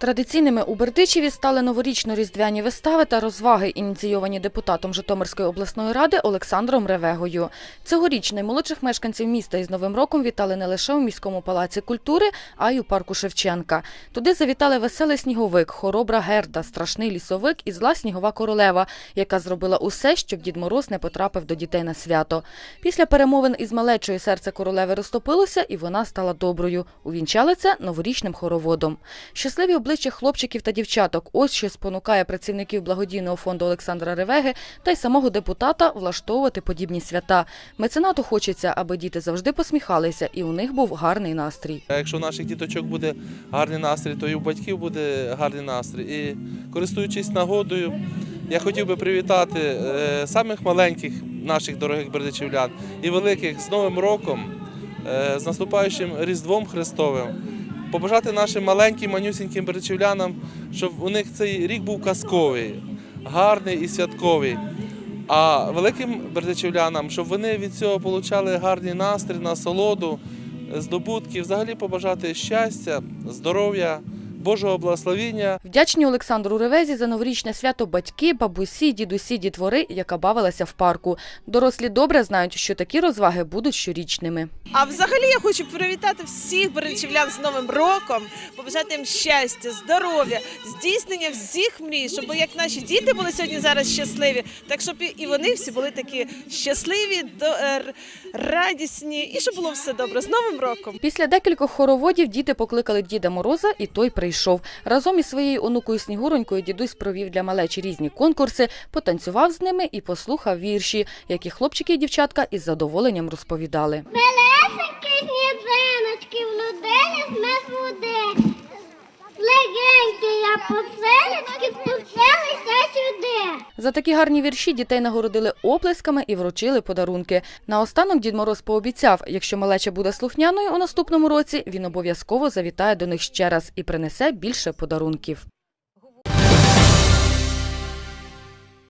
Традиційними у Бердичеві стали новорічно-різдвяні вистави та розваги, ініційовані депутатом Житомирської обласної ради Олександром Ревегою. Цьогоріч наймолодших мешканців міста із Новим роком вітали не лише у міському палаці культури, а й у парку Шевченка. Туди завітали веселий сніговик, хоробра герда, страшний лісовик і зла снігова королева, яка зробила усе, щоб Дід Мороз не потрапив до дітей на свято. Після перемовин із малечою серце королеви розтопилося, і вона стала доброю. Увінчали це новорічним хороводом. Щасливі обличчя хлопчиків та дівчаток – ось що спонукає працівників благодійного фонду Олександра Ревеги та й самого депутата влаштовувати подібні свята. Меценату хочеться, аби діти завжди посміхалися, і у них був гарний настрій. Якщо у наших діточок буде гарний настрій, то і у батьків буде гарний настрій. І користуючись нагодою, я хотів би привітати е, самих маленьких наших дорогих бердичівлян і великих з Новим роком, е, з наступаючим Різдвом Христовим. Побажати нашим маленьким, манюсіньким бердичівлянам, щоб у них цей рік був казковий, гарний і святковий. А великим бердичівлянам, щоб вони від цього отримали гарний настрій, насолоду, здобутки, взагалі побажати щастя, здоров'я, Божого благословіння. Вдячні Олександру Ревезі за новорічне свято батьки, бабусі, дідусі, дітвори, яка бавилася в парку. Дорослі добре знають, що такі розваги будуть щорічними. А взагалі я хочу привітати всіх беречівлян з Новим роком, побажати їм щастя, здоров'я, здійснення всіх мрій, щоб як наші діти були сьогодні зараз щасливі, так щоб і- вони всі були такі щасливі, до- е, радісні, і щоб було все добре з Новим роком. Після декількох хороводів діти покликали Діда Мороза, і той прийшов. Разом із своєю онукою Снігуронькою дідусь провів для малечі різні конкурси, потанцював з ними і послухав вірші, які хлопчики і дівчатка із задоволенням розповідали. Белесенькі сніжиночки в людині з води. Легенькі я поселечки. За такі гарні вірші дітей нагородили оплесками і вручили подарунки. Наостанок Дід Мороз пообіцяв, якщо малеча буде слухняною у наступному році, він обов'язково завітає до них ще раз і принесе більше подарунків.